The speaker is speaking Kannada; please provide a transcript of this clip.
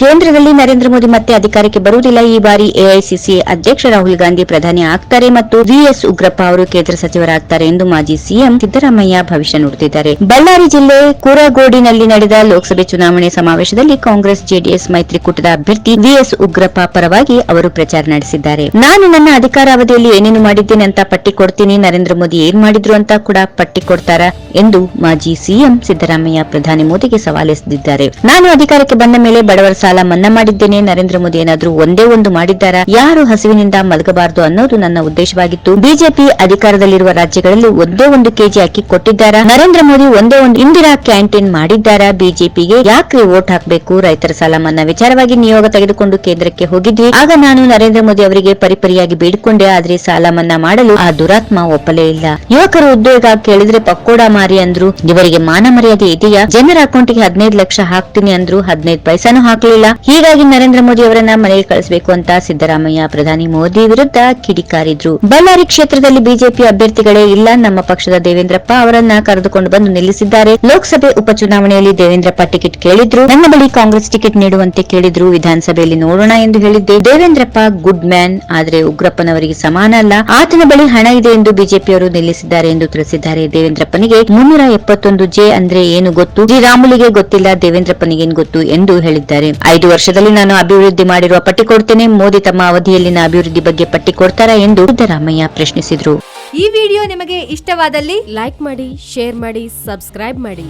ಕೇಂದ್ರದಲ್ಲಿ ನರೇಂದ್ರ ಮೋದಿ ಮತ್ತೆ ಅಧಿಕಾರಕ್ಕೆ ಬರುವುದಿಲ್ಲ. ಈ ಬಾರಿ ಎಐಸಿಸಿ ಅಧ್ಯಕ್ಷ ರಾಹುಲ್ ಗಾಂಧಿ ಪ್ರಧಾನಿ ಆಗ್ತಾರೆ ಮತ್ತು ವಿಎಸ್ ಉಗ್ರಪ್ಪ ಅವರು ಕೇಂದ್ರ ಸಚಿವರಾಗ್ತಾರೆ ಎಂದು ಮಾಜಿ ಸಿಎಂ ಸಿದ್ದರಾಮಯ್ಯ ಭವಿಷ್ಯ ನುಡಿದಿದ್ದಾರೆ. ಬಳ್ಳಾರಿ ಜಿಲ್ಲೆ ಕೂರಗೋಡಿನಲ್ಲಿ ನಡೆದ ಲೋಕಸಭೆ ಚುನಾವಣೆ ಸಮಾವೇಶದಲ್ಲಿ ಕಾಂಗ್ರೆಸ್, ಜೆಡಿಎಸ್ ಮೈತ್ರಿಕೂಟದ ಅಭ್ಯರ್ಥಿ ವಿಎಸ್ ಉಗ್ರಪ್ಪ ಪರವಾಗಿ ಅವರು ಪ್ರಚಾರ ನಡೆಸಿದ್ದಾರೆ. ನಾನು ನನ್ನ ಅಧಿಕಾರಾವಧಿಯಲ್ಲಿ ಏನೇನು ಮಾಡಿದ್ದೇನೆ ಅಂತ ಪಟ್ಟಿ ಕೊಡ್ತೀನಿ. ನರೇಂದ್ರ ಮೋದಿ ಏನ್ ಮಾಡಿದ್ರು ಅಂತ ಕೂಡ ಪಟ್ಟಿ ಕೊಡ್ತಾರ ಎಂದು ಮಾಜಿ ಸಿಎಂ ಸಿದ್ದರಾಮಯ್ಯ ಪ್ರಧಾನಿ ಮೋದಿಗೆ ಸವಾಲೆಸೆದಿದ್ದಾರೆ. ನಾನು ಅಧಿಕಾರಕ್ಕೆ ಬಂದ ಮೇಲೆ ಬಡವರ ಸಾಲ ಮನ್ನಾ ಮಾಡಿದ್ದೇನೆ. ನರೇಂದ್ರ ಮೋದಿ ಏನಾದರೂ ಒಂದೇ ಒಂದು ಮಾಡಿದ್ದಾರಾ? ಯಾರು ಹಸಿವಿನಿಂದ ಮಲಗಬಾರದು ಅನ್ನೋದು ನನ್ನ ಉದ್ದೇಶವಾಗಿತ್ತು. ಬಿಜೆಪಿ ಅಧಿಕಾರದಲ್ಲಿರುವ ರಾಜ್ಯಗಳಲ್ಲಿ ಒಂದೇ ಒಂದು ಕೆಜಿ ಅಕ್ಕಿ ಕೊಟ್ಟಿದ್ದಾರಾ? ನರೇಂದ್ರ ಮೋದಿ ಒಂದೇ ಒಂದು ಇಂದಿರಾ ಕ್ಯಾಂಟೀನ್ ಮಾಡಿದ್ದಾರಾ? ಬಿಜೆಪಿಗೆ ಯಾಕೆ ವೋಟ್ ಹಾಕಬೇಕು? ರೈತರ ಸಾಲ ಮನ್ನಾ ವಿಚಾರವಾಗಿ ನಿಯೋಗ ತೆಗೆದುಕೊಂಡು ಕೇಂದ್ರಕ್ಕೆ ಹೋಗಿದ್ವಿ. ಆಗ ನಾನು ನರೇಂದ್ರ ಮೋದಿ ಅವರಿಗೆ ಪರಿಪರಿಯಾಗಿ ಬೇಡಿಕೊಂಡೆ. ಆದ್ರೆ ಸಾಲ ಮನ್ನಾ ಮಾಡಲು ಆ ದುರಾತ್ಮ ಒಪ್ಪಲೇ ಇಲ್ಲ. ಯುವಕರು ಉದ್ಯೋಗ ಕೇಳಿದ್ರೆ ಪಕ್ಕೋಡ ಮಾರಿ ಅಂದ್ರು. ಇವರಿಗೆ ಮಾನ ಮರ್ಯಾದೆ ಇದೆಯಾ? ಜನರ ಅಕೌಂಟ್ಗೆ ಹದಿನೈದು ಲಕ್ಷ ಹಾಕ್ತೀನಿ ಅಂದ್ರು. ಹದಿನೈದು ಪೈಸಾನು ಹಾಕಲಿಲ್ಲ. ಹೀಗಾಗಿ ನರೇಂದ್ರ ಮೋದಿ ಅವರನ್ನ ಮನೆಗೆ ಕಳಿಸಬೇಕು ಅಂತ ಸಿದ್ದರಾಮಯ್ಯ, ಪ್ರಧಾನಿ ಮೋದಿ ವಿರುದ್ಧ ಕಿಡಿಕಾರಿದ್ರು. ಬಳ್ಳಾರಿ ಕ್ಷೇತ್ರದಲ್ಲಿ ಬಿಜೆಪಿ ಅಭ್ಯರ್ಥಿಗಳೇ ಇಲ್ಲ. ನಮ್ಮ ಪಕ್ಷದ ದೇವೇಂದ್ರಪ್ಪ ಅವರನ್ನ ಕರೆದುಕೊಂಡು ಬಂದು ನಿಲ್ಲಿಸಿದ್ದಾರೆ. ಲೋಕಸಭೆ ಉಪಚುನಾವಣೆಯಲ್ಲಿ ದೇವೇಂದ್ರಪ್ಪ ಟಿಕೆಟ್ ಕೇಳಿದ್ರು. ನನ್ನ ಬಳಿ ಕಾಂಗ್ರೆಸ್ ಟಿಕೆಟ್ ನೀಡುವಂತೆ ಕೇಳಿದ್ರು. ವಿಧಾನಸಭೆಯಲ್ಲಿ ನೋಡೋಣ ಎಂದು ಹೇಳಿದ್ದೆ. ದೇವೇಂದ್ರಪ್ಪ ಗುಡ್ ಮ್ಯಾನ್, ಆದರೆ ಉಗ್ರಪ್ಪನವರಿಗೆ ಸಮಾನ ಅಲ್ಲ. ಆತನ ಬಳಿ ಹಣ ಇದೆ ಎಂದು ಬಿಜೆಪಿಯವರು ನಿಲ್ಲಿಸಿದ್ದಾರೆ ಎಂದು ತಿಳಿಸಿದ್ದಾರೆ ದೇವೇಂದ್ರಪ್ಪನಿಗೆ. ಮುನ್ನೂರ ಎಪ್ಪತ್ತೊಂದು ಜೆ ಅಂದ್ರೆ ಏನು ಗೊತ್ತು? ಶ್ರೀರಾಮುಲಿಗೆ ಗೊತ್ತಿಲ್ಲ, ದೇವೇಂದ್ರಪ್ಪನಿಗೇನು ಗೊತ್ತು ಎಂದು ಹೇಳಿದ್ದಾರೆ. ಐದು ವರ್ಷದಲ್ಲಿ ನಾನು ಅಭಿವೃದ್ಧಿ ಮಾಡಿರುವ ಪಟ್ಟಿ ಕೊಡ್ತೇನೆ ಮೋದಿ ತಮ್ಮ ಅವಧಿಯಲ್ಲಿನ ಅಭಿವೃದ್ಧಿ ಬಗ್ಗೆ ಪಟ್ಟಿ ಕೊಡ್ತಾರಾ ಎಂದು ಸಿದ್ದರಾಮಯ್ಯ ಪ್ರಶ್ನಿಸಿದ್ರು. ಈ ವಿಡಿಯೋ ನಿಮಗೆ ಇಷ್ಟವಾದಲ್ಲಿ ಲೈಕ್ ಮಾಡಿ, ಶೇರ್ ಮಾಡಿ, ಸಬ್ಸ್ಕ್ರೈಬ್ ಮಾಡಿ.